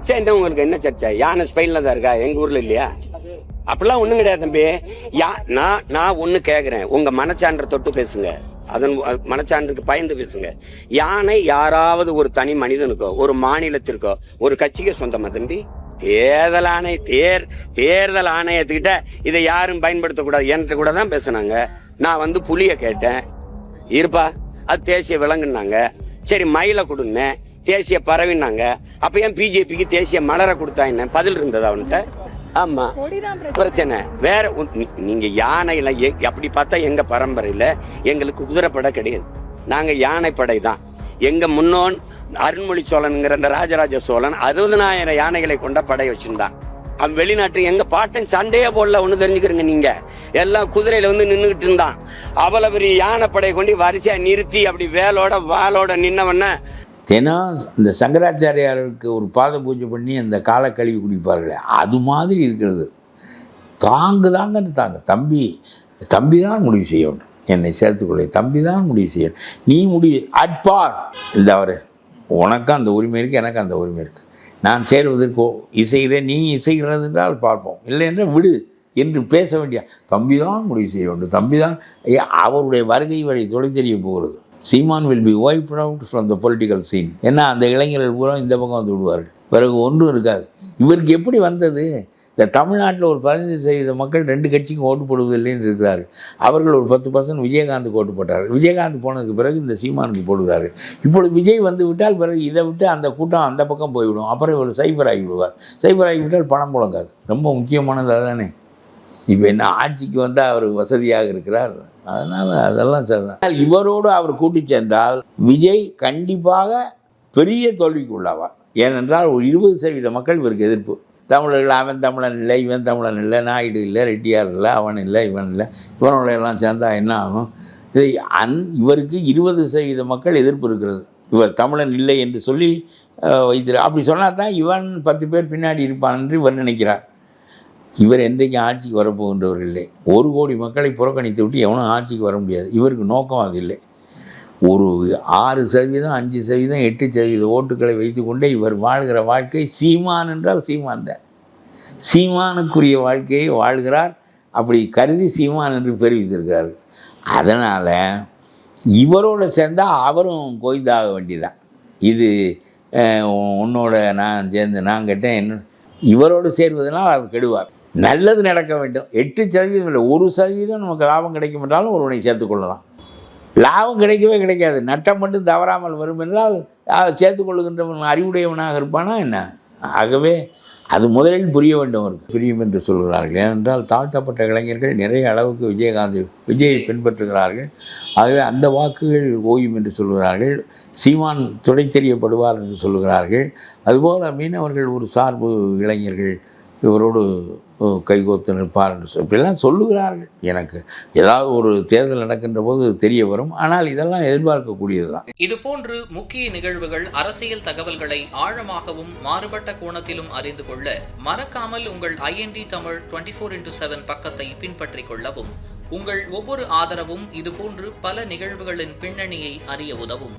சர்ச்சை என்ன உங்களுக்கு என்ன சர்ச்சை? யானை ஸ்பெயின்ல தான் இருக்கா? எங்க ஊர்ல இல்லையா? அப்படிலாம் ஒண்ணும் கிடையாது தம்பி. யா நான் நான் ஒண்ணு கேக்குறேன். உங்க மனச்சான்ற தொட்டு பேசுங்க. அதன் மனச்சான்றுக்கு பயந்து பேசுங்க. யானை யாராவது ஒரு தனி மனிதனுக்கோ ஒரு மாநிலத்திற்கோ ஒரு கட்சிக்கோ சொந்தமா தம்பி? தேர்தல் ஆணைய தேர் தேர்தல் ஆணையத்துக்கிட்ட இதை யாரும் பயன்படுத்தக்கூடாது என்கிட்ட கூட தான் பேசுனாங்க. நான் வந்து புலியை கேட்டேன். இருப்பா அது தேசிய விலங்குனாங்க சரி மயிலை கொடுன்னேன். தேசிய பறவைனாங்க அப்ப ஏன் பிஜேபிக்கு தேசிய மலரை கொடுத்தாங்க பதில் இருந்தது அவன்கிட்ட? ஆமா. பிரச்சனை. வேற ஒன்- நீ- நீங்க யானையில அப்படி பார்த்தா எங்க பரம்பரையில எங்களுக்கு குதிரைப்படை கிடையாது. நாங்க யானைப்படை தான். எங்க முன்னோன் அருண்மொழி சோழனுங்கிற அந்த ராஜராஜ சோழன் அறுபதனாயிரம் யானைகளை கொண்ட படை வச்சிருந்தான். அவன் வெளிநாட்டு எங்க பாட்டன் சண்டையே போடல ஒண்ணு தெரிஞ்சுக்கிறீங்க நீங்க. எல்லாம் குதிரையில வந்து நின்னுகிட்டு இருந்தான். அவ்வளவு பெரிய யானைப்படையை கொண்டு வரிசையா நிறுத்தி அப்படி வேலோட வாளோட நின்னவன தினம் இந்த சங்கராச்சாரியாருக்கு ஒரு பாத பூஜை பண்ணி அந்த காலை கழுவி குடிப்பார்களே அது மாதிரி இருக்கிறது. தாங்கு தாங்கன்னு தாங்க. தம்பி தம்பி தான் முடிவு செய்யணும். என்னை சேர்த்துக்கொள்ள தம்பி தான் முடிவு செய்யணும். நீ முடிவு அட்பார். இந்த அவர் உனக்கும் அந்த உரிமை இருக்குது எனக்கு அந்த உரிமை இருக்குது நான் சேருவதற்கு இசைகிறேன் நீ இசைகிறது என்றால் பார்ப்போம். இல்லை என்றால் விடு. என்று பேச வேண்டிய தம்பி தான் முடிவு செய்ய வேண்டும். தம்பி தான் அவருடைய வருகை வரை தொலை தெரிய போகிறது. Seeman will be wipe out from the political scene ஏன்னா அந்த இளைஞர்கள் பூரா இந்த பக்கம் வந்து விடுவார்கள். பிறகு ஒன்றும் இருக்காது. இவருக்கு எப்படி வந்தது? இந்த தமிழ்நாட்டில் ஒரு பதினஞ்சு சதவீத மக்கள் ரெண்டு கட்சிக்கும் ஓட்டு போடுவதில்லைன்னு இருக்கிறார்கள். அவர்கள் ஒரு பத்து பர்சன்ட் விஜயகாந்த் ஓட்டு போட்டார்கள். விஜயகாந்த் போனதுக்கு பிறகு இந்த சீமானுக்கு போடுகிறார்கள். இப்பொழுது விஜய் வந்து விட்டால் பிறகு இதை விட்டு அந்த கூட்டம் அந்த பக்கம் போய்விடும். அப்புறம் இவர் சைபர் ஆகி விடுவார். சைபர் ஆகி விட்டால் பணம் புழங்காது. ரொம்ப முக்கியமானது அதுதானே இப்போ என்ன ஆட்சிக்கு வந்தால் அவர் வசதியாக இருக்கிறார்? அதனால் அதெல்லாம் சரிதான். இவரோடு அவர் கூட்டி சேர்ந்தால் விஜய் கண்டிப்பாக பெரிய தோல்விக்கு உள்ளாவார் ஏனென்றால் ஒரு இருபது சதவீத மக்கள் இவருக்கு எதிர்ப்பு. தமிழர்கள் அவன் தமிழன் இல்லை இவன் தமிழன் இல்லை நாயுடு இல்லை ரெட்டியார் இல்லை அவன் இல்லை இவன் இல்லை. இவனோட எல்லாம் சேர்ந்தா என்ன ஆகும்? இது அந் இவருக்கு இருபது சதவீத மக்கள் எதிர்ப்பு இருக்கிறது. இவர் தமிழன் இல்லை என்று சொல்லி வைத்திரு அப்படி சொன்னால் தான் இவன் பத்து பேர் பின்னாடி இருப்பான் என்று இவர் நினைக்கிறார். இவர் என்றைக்கு ஆட்சிக்கு வரப்போகின்றவர் இல்லை ஒரு கோடி மக்களை புறக்கணித்து விட்டு எவனும் ஆட்சிக்கு வர முடியாது. இவருக்கு நோக்கம் அது இல்லை. ஒரு ஆறு சதவீதம் அஞ்சு சதவீதம் எட்டு சதவீத ஓட்டுகளை வைத்துக்கொண்டே இவர் வாழ்கிற வாழ்க்கை சீமான் என்றால் சீமான் தான். சீமானுக்குரிய வாழ்க்கையை வாழ்கிறார். அப்படி கருதி சீமான் என்று தெரிவித்திருக்கிறார்கள் அதனால் இவரோடு சேர்ந்தால் அவரும் கோய்ந்தாக வேண்டியதான் இது உன்னோட நான் சேர்ந்து நான் கேட்டேன் என்ன இவரோடு சேர்வதனால் அவர் கெடுவார். நல்லது நடக்க வேண்டும். எட்டு சதவீதம் இல்லை ஒரு சதவீதம் நமக்கு லாபம் கிடைக்கும் என்றாலும் ஒருவனை சேர்த்துக்கொள்ளலாம் லாபம் கிடைக்கவே கிடைக்காது. நட்டம் மட்டும் தவறாமல் வரும் என்றால் சேர்த்துக்கொள்ளுகின்றவன் அறிவுடையவனாக இருப்பானா என்ன? ஆகவே அது முதலில் புரிய வேண்டும் அவருக்கு. புரியும் என்று சொல்கிறார்கள். ஏனென்றால் தாழ்த்தப்பட்ட இளைஞர்கள் நிறைய அளவுக்கு விஜயகாந்த் விஜயை பின்பற்றுகிறார்கள். ஆகவே அந்த வாக்குகள் ஓயும் என்று சொல்கிறார்கள். சீமான் துடை தெரியப்படுவார் என்று சொல்கிறார்கள். அதுபோல் மீனவர்கள் ஒரு சார்பு இளைஞர்கள். இவரோடு கைகோத்து நிற்பார் என்று சொல் இப்படிலாம் சொல்லுகிறார்கள். எனக்கு ஏதாவது ஒரு தேர்தல் நடக்கின்ற போது தெரிய வரும். ஆனால் இதெல்லாம் எதிர்பார்க்கக்கூடியது தான் இதுபோன்று முக்கிய நிகழ்வுகள் அரசியல் தகவல்களை ஆழமாகவும் மாறுபட்ட கோணத்திலும் அறிந்து கொள்ள மறக்காமல் உங்கள் IND Tamil twenty four into seven பக்கத்தை பின்பற்றிக் கொள்ளவும் உங்கள் ஒவ்வொரு ஆதரவும் இதுபோன்று பல நிகழ்வுகளின் பின்னணியை அறிய உதவும்.